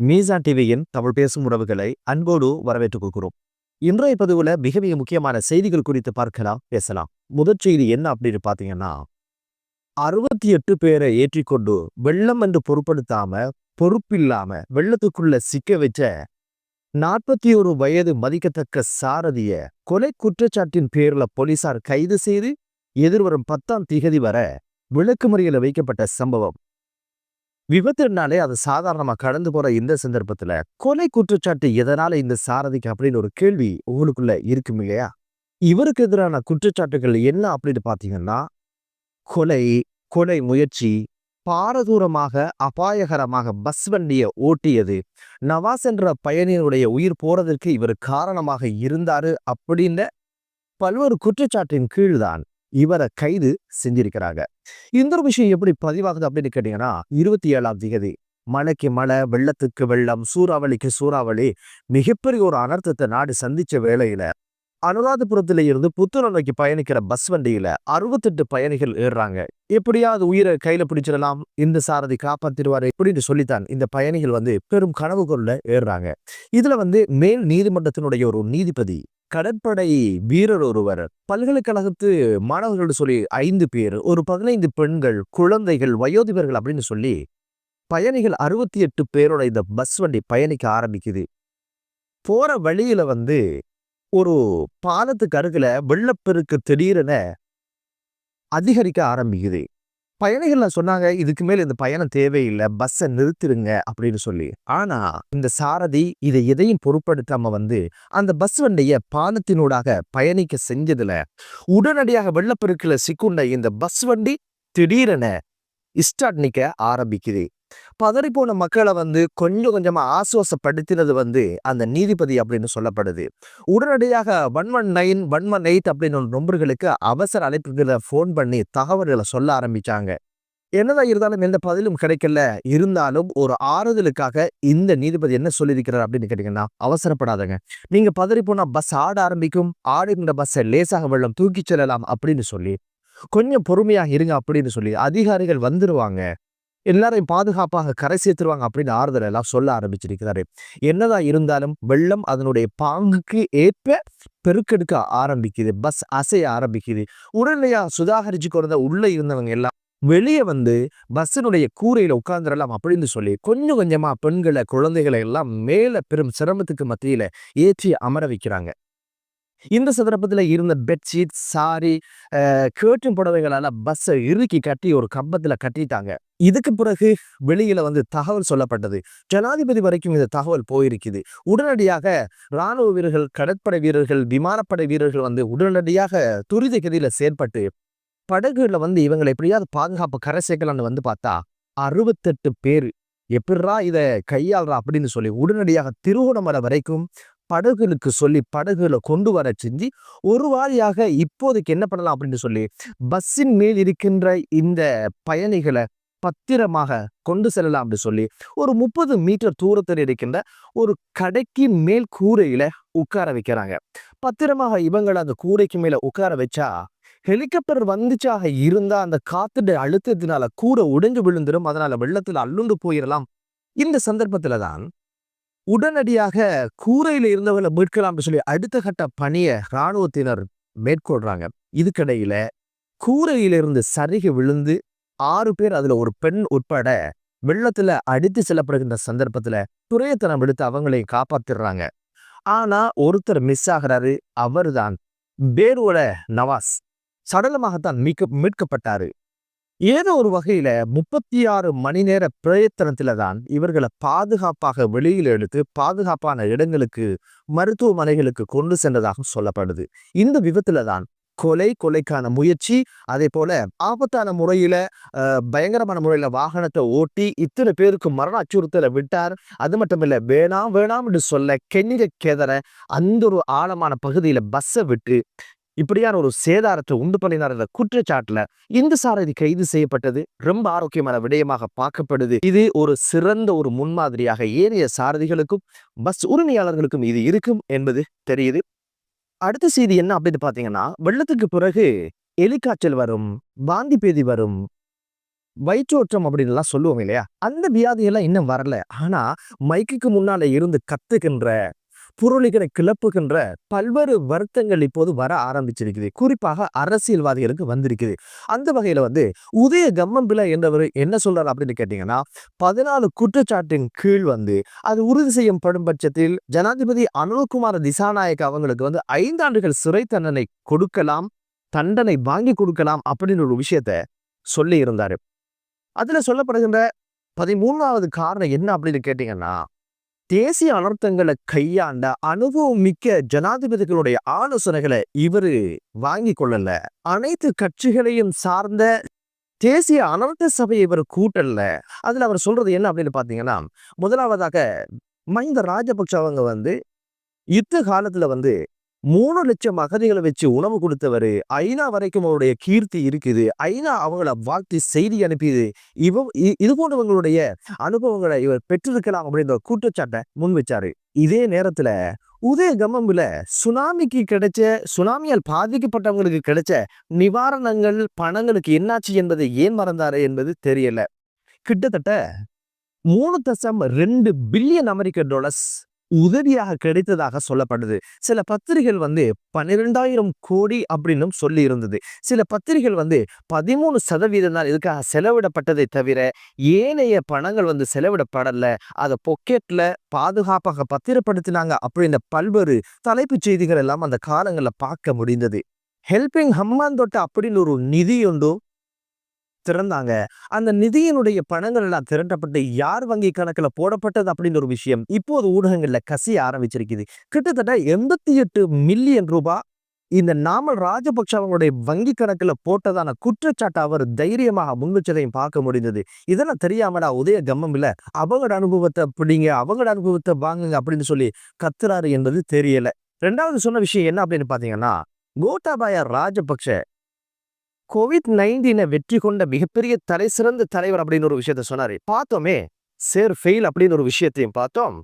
மீசா டிவியின் தமிழ் பேசும் உறவுகளை அன்போடு வரவேற்றுக் கொள்கிறோம். இன்றைய பதிவுல மிக மிக முக்கியமான செய்திகள் குறித்து பார்க்கலாம் பேசலாம். முதற் செய்தி என்ன அப்படின்னு பாத்தீங்கன்னா அறுபத்தி எட்டு பேரை ஏற்றிக்கொண்டு வெள்ளம் என்று பொருட்படுத்தாம பொறுப்பில்லாம வெள்ளத்துக்குள்ள சிக்க வச்ச நாற்பத்தி ஒரு வயது மதிக்கத்தக்க சாரதிய கொலை குற்றச்சாட்டின் பேர்ல போலீசார் கைது செய்து எதிர்வரும் பத்தாம் திகதி வர விளக்குமுறையில வைக்கப்பட்ட சம்பவம். விபத்துனாலே அது சாதாரணமா கடந்து போற இந்த சந்தர்ப்பத்துல கொலை குற்றச்சாட்டு எதனால இந்த சாரதிக்கு அப்படின்னு ஒரு கேள்வி உங்களுக்குள்ள இருக்கும் இல்லையா? இவருக்கு எதிரான குற்றச்சாட்டுகள் என்ன அப்படின்னு பாத்தீங்கன்னா கொலை கொலை முயற்சி பாரதூரமாக அபாயகரமாக பஸ் வண்டியை ஓட்டியது நவாஸ் என்ற பயணியனுடைய உயிர் போறதற்கு இவர் காரணமாக இருந்தாரு அப்படின்ற பல்வேறு குற்றச்சாட்டின் கீழ்தான் இவரை கைது செஞ்சிருக்கிறாங்க. இந்த ஒரு விஷயம் எப்படி பதிவாகுது அப்படின்னு கேட்டீங்கன்னா இருபத்தி ஏழாம் திகதி மழைக்கு மழை வெள்ளத்துக்கு வெள்ளம் சூறாவளிக்கு சூறாவளி மிகப்பெரிய ஒரு அனர்த்தத்தை நாடு சந்திச்ச வேளையில அனுராதபுரத்துல இருந்து புத்துணர் நோக்கி பயணிக்கிற பஸ் வண்டியில அறுபத்தெட்டு பயணிகள் ஏறுறாங்க. எப்படியாவது உயிரை கையில பிடிச்சிடலாம் இந்த சாரதி காப்பாத்திடுவாரு இப்படின்னு சொல்லித்தான் இந்த பயணிகள் வந்து பெரும் கனவு கொள்ள ஏறுறாங்க. இதுல வந்து மேல் நீதிமன்றத்தினுடைய ஒரு நீதிபதி கடற்படை வீரர் ஒருவர். பல்கலைக்கழகத்து மாணவர்களோடு சொல்லி ஐந்து பேர் ஒரு பதினைந்து பெண்கள் குழந்தைகள் வயோதிபர்கள் அப்படின்னு சொல்லி பயணிகள் அறுபத்தி எட்டு பேரோட இந்த பஸ் வண்டி பயணிக்க ஆரம்பிக்குது. போற வழியில வந்து ஒரு பாலத்துக்கு அருகில் வெள்ளப்பெருக்கு திடீரென அதிகரிக்க ஆரம்பிக்குது. பயணிகள் சொன்னாங்க இதுக்கு மேல இந்த பயணம் தேவையில்லை பஸ்ஸை நிறுத்திடுங்க அப்படின்னு சொல்லி. ஆனா இந்த சாரதி இதை எதையும் பொருட்படுத்தாம வந்து அந்த பஸ் வண்டிய பானத்தினூடாக பயணிக்க செஞ்சதுல உடனடியாக வெள்ளப்பெருக்கில் சிக்குண்ட இந்த பஸ் வண்டி திடீரென ஸ்டார்ட் நிக்க ஆரம்பிக்குது. பதறிப்போன மக்களை வந்து கொஞ்சம் கொஞ்சமா ஆசுவாசப்படுத்தினது வந்து அந்த நீதிபதி அப்படின்னு சொல்லப்படுது. உடனடியாக one one nine one one eight அப்படின்னு நம்பர்களுக்கு அவசர அழைப்புகளை ஃபோன் பண்ணி தகவல்களை சொல்ல ஆரம்பிச்சாங்க. என்னதான் இருந்தாலும் எந்த பதிலும் கிடைக்கல. இருந்தாலும் ஒரு ஆறுதலுக்காக இந்த நீதிபதி என்ன சொல்லியிருக்கிறார் அப்படின்னு கேட்டீங்கன்னா அவசரப்படாதங்க. நீங்க பதறி போனா பஸ் ஆட ஆரம்பிக்கும் ஆடுகின்ற பஸ்ஸை லேசாக வெள்ளம் தூக்கி செல்லலாம் அப்படின்னு சொல்லி கொஞ்சம் பொறுமையா இருங்க அப்படின்னு சொல்லி அதிகாரிகள் வந்துருவாங்க. எல்லாரையும் பாதுகாப்பாக கரை சேர்த்துருவாங்க அப்படின்னு ஆறுதல் எல்லாம் சொல்ல ஆரம்பிச்சிருக்கிறாரு. என்னதான் இருந்தாலும் வெள்ளம் அதனுடைய பாங்குக்கு ஏற்ப பெருக்கெடுக்க ஆரம்பிக்குது பஸ் அசைய ஆரம்பிக்குது. உடனடியா சுதாகரிச்சு கொண்ட உள்ள இருந்தவங்க எல்லாம் வெளியே வந்து பஸ்ஸினுடைய கூரையில் உட்கார்ந்துடலாம் அப்படின்னு சொல்லி கொஞ்சம் கொஞ்சமாக பெண்களை குழந்தைகளை எல்லாம் மேலே பெரும் சிரமத்துக்கு மத்தியில் ஏற்றி அமர வைக்கிறாங்க. இந்த சந்தர்ப்பத்தில் இருந்த பெட்ஷீட் சாரி கேட்டும் புடவைகளால பஸ்ஸை இறுக்கி கட்டி ஒரு கம்பத்துல கட்டிட்டாங்க. இதுக்கு பிறகு வெளியில வந்து தகவல் சொல்லப்பட்டது. ஜனாதிபதி வரைக்கும் இந்த தகவல் போயிருக்குது. உடனடியாக இராணுவ வீரர்கள் கடற்படை வீரர்கள் விமானப்படை வீரர்கள் வந்து உடனடியாக துரித கதியில செயற்பட்டு படகுல வந்து இவங்களை எப்படியாவது பாதுகாப்பு கரை சேர்க்கலாம்னு வந்து பார்த்தா அறுபத்தெட்டு பேர். எப்படிரா இதை கையாளுறா அப்படின்னு சொல்லி உடனடியாக திருகோணமலை வரைக்கும் படகுகளுக்கு சொல்லி படகுகளை கொண்டு வர செஞ்சு ஒரு வாரியாக இப்போதைக்கு என்ன பண்ணலாம் அப்படின்னு சொல்லி பஸ்ஸின் மேல் இருக்கின்ற இந்த பயணிகளை பத்திரமாக கொண்டு செல்லலாம் அப்படின்னு சொல்லி ஒரு முப்பது மீட்டர் தூரத்தில் இருக்கின்ற ஒரு கடைக்கு மேல் கூரையில உட்கார வைக்கிறாங்க. பத்திரமாக இவங்களை அந்த கூரைக்கு மேல உட்கார வச்சா ஹெலிகாப்டர் வந்துச்சாக இருந்தா அந்த காத்துட அழுத்தத்தினால கூரை உடைஞ்சு விழுந்துடும் அதனால வெள்ளத்துல அள்ளுண்டு போயிடலாம் இந்த சந்தர்ப்பத்துல தான் உடனடியாக கூரையில இருந்தவர்களை மீட்கலாம் சொல்லி அடுத்த கட்ட பணியை இராணுவத்தினர் மேற்கொள்றாங்க. இதுக்கிடையில கூரையிலிருந்து சருகி விழுந்து ஆறு பேர் அதுல ஒரு பெண் உட்பட வெள்ளத்துல அடித்து செல்லப்படுகின்ற சந்தர்ப்பத்துல துறையத்தனம் எடுத்து அவங்களையும் காப்பாத்திடுறாங்க. ஆனா ஒருத்தர் மிஸ் ஆகிறாரு. அவர்தான். பேருவோட நவாஸ். சடலமாகத்தான் மீட்க மீட்கப்பட்டாரு. ஏதோ ஒரு வகையில முப்பத்தி ஆறு மணி நேர பிரயத்தனத்துல தான் இவர்களை பாதுகாப்பாக வெளியில் எடுத்து பாதுகாப்பான இடங்களுக்கு மருத்துவமனைகளுக்கு கொண்டு சென்றதாக சொல்லப்படுது. இந்த விபத்துல தான் கொலை கொலைக்கான முயற்சி அதே போல ஆபத்தான முறையில பயங்கரமான முறையில வாகனத்தை ஓட்டி இத்தனை பேருக்கு மரண அச்சுறுத்தலை விட்டார். அது மட்டும் இல்ல வேணாம் வேணாம் என்று சொல்ல கெண்ணிக கேதர அந்த ஒரு ஆழமான பகுதியில பஸ்ஸை விட்டு இப்படியான ஒரு சேதாரத்தை உண்டு பண்ணினார் என்ற குற்றச்சாட்டுல இந்த சாரதி கைது செய்யப்பட்டது. ரொம்ப ஆரோக்கியமான விடயமாக பார்க்கப்படுது. இது ஒரு சிறந்த ஒரு முன்மாதிரியாக ஏனைய சாரதிகளுக்கும் பஸ் உரிமையாளர்களுக்கும் இது இருக்கும் என்பது தெரியுது. அடுத்த செய்தி என்ன அப்படின்னு பாத்தீங்கன்னா வெள்ளத்துக்கு பிறகு எலிக்காய்ச்சல் வரும் வாந்தி பேதி வரும் வயிற்றோற்றம் அப்படின்லாம் சொல்லுவோம் இல்லையா? அந்த வியாதியெல்லாம் இன்னும் வரல. ஆனா மைக்குக்கு முன்னால இருந்து கத்துக்கின்ற புரளிகளை கிளப்புகின்ற பல்வேறு வருத்தங்கள் இப்போது வர ஆரம்பிச்சிருக்குது. குறிப்பாக அரசியல்வாதிகளுக்கு வந்திருக்குது. அந்த வகையில வந்து உதய கம்மம்பிள்ளை என்றவர் என்ன சொல்றாரு அப்படின்னு கேட்டீங்கன்னா பதினாலு குற்றச்சாட்டின் கீழ் வந்து அது உறுதி செய்யப்படும் பட்சத்தில் ஜனாதிபதி அனுகுமார திசாநாயக் அவங்களுக்கு வந்து ஐந்தாண்டுகள் சிறை தண்டனை கொடுக்கலாம் தண்டனை வாங்கி கொடுக்கலாம் அப்படின்னு ஒரு விஷயத்த சொல்லி இருந்தாரு. அதுல சொல்லப்படுகின்ற பதிமூணாவது காரணம் என்ன அப்படின்னு கேட்டீங்கன்னா தேசிய அனர்த்தங்களை கையாண்ட அனுபவம் மிக்க ஜனாதிபதிகளுடைய ஆலோசனைகளை இவரு வாங்கி கொள்ளல. அனைத்து கட்சிகளையும் சார்ந்த தேசிய அனர்த்த சபையை இவர் கூட்டல்ல அதுல அவர் சொல்றது என்ன அப்படின்னு பாத்தீங்கன்னா முதலாவதாக மஹிந்த ராஜபக்ஷ அவங்க வந்து யுத்த காலத்துல வந்து மூணு லட்சம் அகதிகளை வச்சு உணவு கொடுத்தவர் ஐநா வரைக்கும் அவருடைய கீர்த்தி இருக்குது. ஐநா அவங்கள வாழ்த்தி செய்தி அனுப்பியது. இவ இ- இது போன்றவங்களுடைய அனுபவங்களை இவர் பெற்றிருக்கலாம் அப்படின்ற குற்றச்சாட்டை முன் வச்சாரு. இதே நேரத்துல உதய கம்மம்பில் சுனாமிக்கு கிடைச்ச சுனாமியால் பாதிக்கப்பட்டவங்களுக்கு கிடைச்ச நிவாரணங்கள் பணங்களுக்கு என்னாச்சு என்பதை ஏன் மறந்தாரு என்பது தெரியல. கிட்டத்தட்ட மூணு தசம் ரெண்டு பில்லியன் அமெரிக்க டாலர்ஸ் உதவியாக கிடைத்ததாக சொல்லப்படுது. சில பத்திரிகைகள் வந்து பன்னிரெண்டாயிரம் கோடி அப்படின்னும் சொல்லி இருந்தது சில பத்திரிகைகள் வந்து பதிமூணு சதவீதம் தான் இதுக்காக செலவிடப்பட்டதை தவிர ஏனைய பணங்கள் வந்து செலவிடப்படல. அதை பொக்கெட்ல பாதுகாப்பாக பத்திரப்படுத்தினாங்க அப்படின்ற பல்வேறு தலைப்புச் செய்திகள் எல்லாம் அந்த காலங்களில் பார்க்க முடிந்தது. ஹெல்பிங் ஹம்மாந்தொட்ட அப்படின்னு ஒரு நிதி ஒன்று திறந்தாங்க. அந்த நிதியினுடைய பணங்கள் எல்லாம் திரட்டப்பட்டு யார் வங்கி கணக்குல போடப்பட்டது அப்படின்னு ஒரு விஷயம் இப்போது ஊடகங்கள்ல கசிய ஆரம்பிச்சிருக்குது. கிட்டத்தட்ட எண்பத்தி எட்டு மில்லியன் ரூபாய் இந்த நாமல் ராஜபக்ஷ அவங்களுடைய வங்கி கணக்குல போட்டதான குற்றச்சாட்டை அவர் தைரியமாக முன்வச்சதையும் பார்க்க முடிந்தது. இதெல்லாம் தெரியாமடா உதய கம்மம் இல்ல அவங்களோட அனுபவத்தை பிடிங்க அவங்களோட அனுபவத்தை வாங்குங்க அப்படின்னு சொல்லி கத்துறாரு என்பது தெரியல. ரெண்டாவது சொன்ன விஷயம் என்ன அப்படின்னு பாத்தீங்கன்னா கோட்டாபாய ராஜபக்ஷ கோவிட் நைன்டீனை வெற்றி கொண்ட மிகப்பெரிய தலை சிறந்த தலைவர் அப்படின்னு ஒரு விஷயத்த சொன்னாரு. பார்த்தோமே சேர் ஃபெயில் அப்படின்னு ஒரு விஷயத்தையும் பார்த்தோம்.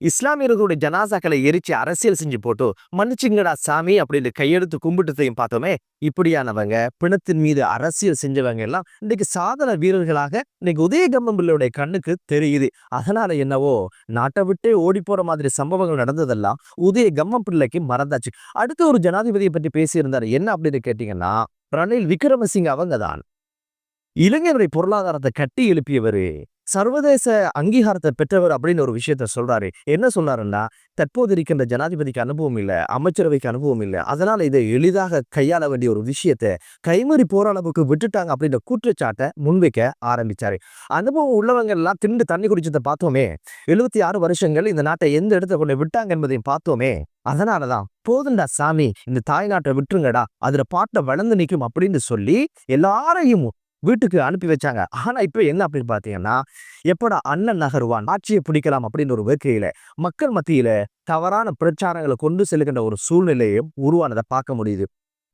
இஸ்லாமியர்களுடைய ஜனாசாக்களை எரிச்சு அரசியல் செஞ்சு போட்டு மன்னிச்சுங்கடா சாமி அப்படின்னு கையெடுத்து கும்பிட்டதையும் பார்த்தோமே இப்படியானவங்க பிணத்தின் மீது அரசியல் செஞ்சவங்க எல்லாம் இன்னைக்கு சாதன வீரர்களாக இன்னைக்கு உதயகம்பம்பிள்ளையுடைய கண்ணுக்கு தெரியுது. அதனால என்னவோ நாட்டை விட்டே ஓடி போற மாதிரி சம்பவங்கள் நடந்ததெல்லாம் உதய கம்மம் பிள்ளைக்கு மறந்தாச்சு. அடுத்து ஒரு ஜனாதிபதியை பற்றி பேசியிருந்தாரு. என்ன அப்படின்னு கேட்டீங்கன்னா ரணில் விக்ரமசிங்க அவங்க தான் இளைஞருடைய பொருளாதாரத்தை கட்டி எழுப்பியவர் சர்வதேச அங்கீகாரத்தை பெற்றவர் அப்படின்னு ஒரு விஷயத்த சொல்றாரு. என்ன சொன்னாருன்னா தற்போது இருக்கின்ற ஜனாதிபதிக்கு அனுபவம் இல்லை அமைச்சரவைக்கு அனுபவம் இல்லை. அதனால இதை எளிதாக கையாள வேண்டிய ஒரு விஷயத்தை கைமறி போற அளவுக்கு விட்டுட்டாங்க அப்படின்ற குற்றச்சாட்டை முன்வைக்க ஆரம்பிச்சாரு. அனுபவம் உள்ளவங்க எல்லாம் திண்டு தண்ணி குடிச்சதை பார்த்தோமே எழுபத்தி ஆறு வருஷங்கள் இந்த நாட்டை எந்த இடத்துல கொண்டு விட்டாங்க என்பதையும் பார்த்தோமே அதனாலதான் போதுண்டா சாமி இந்த தாய்நாட்டை விட்டுருங்கடா அதுல பாட்டை வளர்ந்து நிற்கும் அப்படின்னு சொல்லி எல்லாரையும் வீட்டுக்கு அனுப்பி வச்சாங்க. ஆனா இப்ப என்ன அப்படின்னு பாத்தீங்கன்னா எப்படா அண்ணன் நகருவான் ஆட்சியை பிடிக்கலாம் அப்படின்னு ஒரு வேட்கையில மக்கள் மத்தியில தவறான பிரச்சாரங்களை கொண்டு செல்கின்ற ஒரு சூழ்நிலையும் உருவானதை பார்க்க முடியுது.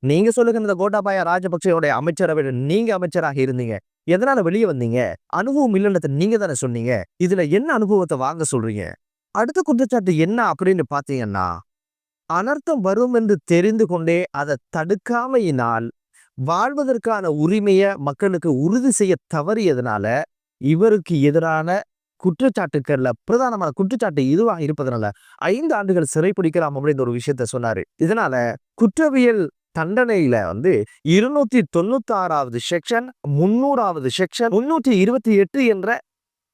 நீங்க சொல்லுங்க இந்த கோட்டாபாய ராஜபக்சேவுடைய அமைச்சரவை நீங்க அமைச்சராக இருந்தீங்க. எதனால வெளியே வந்தீங்க? அனுபவம் இல்லைன்றத நீங்க தானே சொன்னீங்க. இதுல என்ன அனுபவத்தை வாங்க சொல்றீங்க? அடுத்த குற்றச்சாட்டு என்ன அப்படின்னு பாத்தீங்கன்னா அனர்த்தம் வரும் என்று தெரிந்து கொண்டே அதை தடுக்காமையினால் வாழ்வதற்கான உரிமையை மக்களுக்கு உறுதி செய்ய தவறியதுனால இவருக்கு எதிரான குற்றச்சாட்டுக்கள்ல பிரதானமான குற்றச்சாட்டு இதுவாக இருப்பதனால ஐந்து ஆண்டுகள் சிறைப்பிடிக்கலாம் அப்படின்ற ஒரு விஷயத்த சொன்னாரு. இதனால குற்றவியல் தண்டனையில வந்து இருநூத்தி தொண்ணூத்தி ஆறாவது செக்ஷன் முன்னூறாவது செக்ஷன் முன்னூத்தி இருபத்தி எட்டு என்ற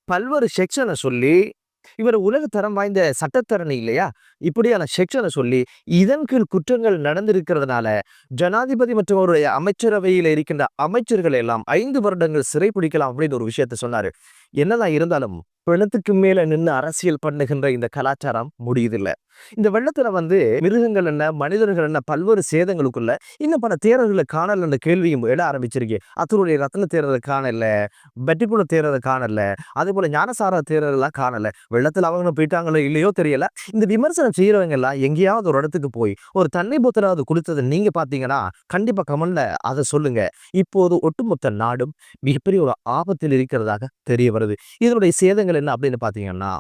பல்வேறு செக்ஷனை சொல்லி இவர் உலக தரம் வாய்ந்த சட்டத்தரணி இல்லையா? இப்படியான செக்ஷனை சொல்லி இதன் கீழ் குற்றங்கள் நடந்திருக்கிறதுனால ஜனாதிபதி மற்றும் அவருடைய அமைச்சரவையில் இருக்கின்ற அமைச்சர்கள் எல்லாம் ஐந்து வருடங்கள் சிறை பிடிக்கலாம் அப்படின்னு ஒரு விஷயத்த சொன்னாரு. என்னதான் இருந்தாலும் பிணத்துக்கு மேல நின்று அரசியல் பண்ணுகின்ற இந்த கலாச்சாரம் முடியுதில்லை. இந்த வெள்ளத்துல வந்து மிருகங்கள் என்ன மனிதர்கள் என்ன பல்வேறு சேதங்களுக்குள்ள இன்னும் பல தேரர்களை காணல என்ற கேள்வியும் எழ ஆரம்பிச்சிருக்கு. அத்தனுடைய ரத்ன தேரரை காணல வெட்டிக்குள தேரரை காணல அதே போல ஞானசார தேரரெல்லாம் காணல வெள்ளத்துல அவங்க போயிட்டாங்களோ இல்லையோ தெரியல. இந்த விமர்சனம் செய்யறவங்க எல்லாம் எங்கேயாவது ஒரு இடத்துக்கு போய் ஒரு தண்ணி போத்தலாவது குளித்ததை நீங்க பாத்தீங்கன்னா கண்டிப்பா கமல்ல அதை சொல்லுங்க. இப்போது ஒட்டுமொத்த நாடும் மிகப்பெரிய ஒரு ஆபத்தில் இருக்கிறதாக தெரிய வருது. இதனுடைய சேதங்கள் என்ன அப்படின்னு பார்த்தீங்கன்னா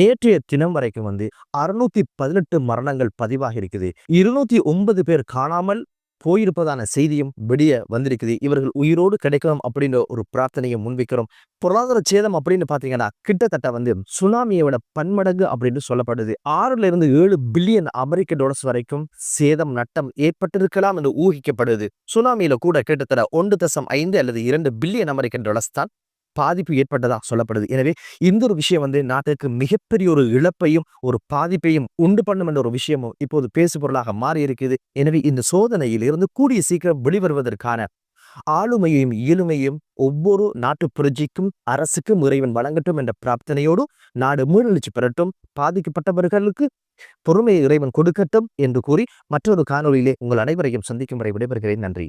நேற்றைய தினம் வரைக்கும் வந்து அறுநூத்தி பதினெட்டு மரணங்கள் பதிவாகி இருக்குது. இருநூத்தி ஒன்பது பேர் காணாமல் போயிருப்பதான செய்தியும் வெளியே வந்திருக்குது. இவர்கள் உயிரோடு கிடைக்கணும் அப்படின்ற ஒரு பிரார்த்தனையை முன்வைக்கிறோம். பொருளாதார சேதம் அப்படின்னு பார்த்தீங்கன்னா கிட்டத்தட்ட வந்து சுனாமியை விட பன்மடங்கு அப்படின்னு சொல்லப்படுது. ஆறுல இருந்து ஏழு பில்லியன் அமெரிக்க டாலர்ஸ் வரைக்கும் சேதம் நட்டம் ஏற்பட்டிருக்கலாம் என்று ஊகிக்கப்படுது. சுனாமியில கூட கிட்டத்தட்ட ஒன்று தசம் ஐந்து அல்லது இரண்டு பில்லியன் அமெரிக்கன் டாலர்ஸ் தான் பாதிப்பு ஏற்பட்டதா சொல்லப்படுது. எனவே இந்த ஒரு விஷயம் வந்து நாட்டுக்கு மிகப்பெரிய ஒரு இழப்பையும் ஒரு பாதிப்பையும் உண்டு பண்ணும் என்ற ஒரு விஷயமும் இப்போது பேசு பொருளாக மாறி இருக்குது எனவே இந்த சோதனையில் இருந்து கூடிய சீக்கிரம் வெளிவருவதற்கான ஆளுமையும் இயலுமையும் ஒவ்வொரு நாட்டு புரட்சிக்கும் அரசுக்கும் இறைவன் வழங்கட்டும் என்ற பிரார்த்தனையோடு நாடு மீளெழுச்சி பெறட்டும். பாதிக்கப்பட்டவர்களுக்கு பொறுமையை இறைவன் கொடுக்கட்டும் என்று கூறி மற்றொரு காணொளியிலே உங்கள் அனைவரையும் சந்திக்கும் வரை விடைபெறுகிறேன். நன்றி.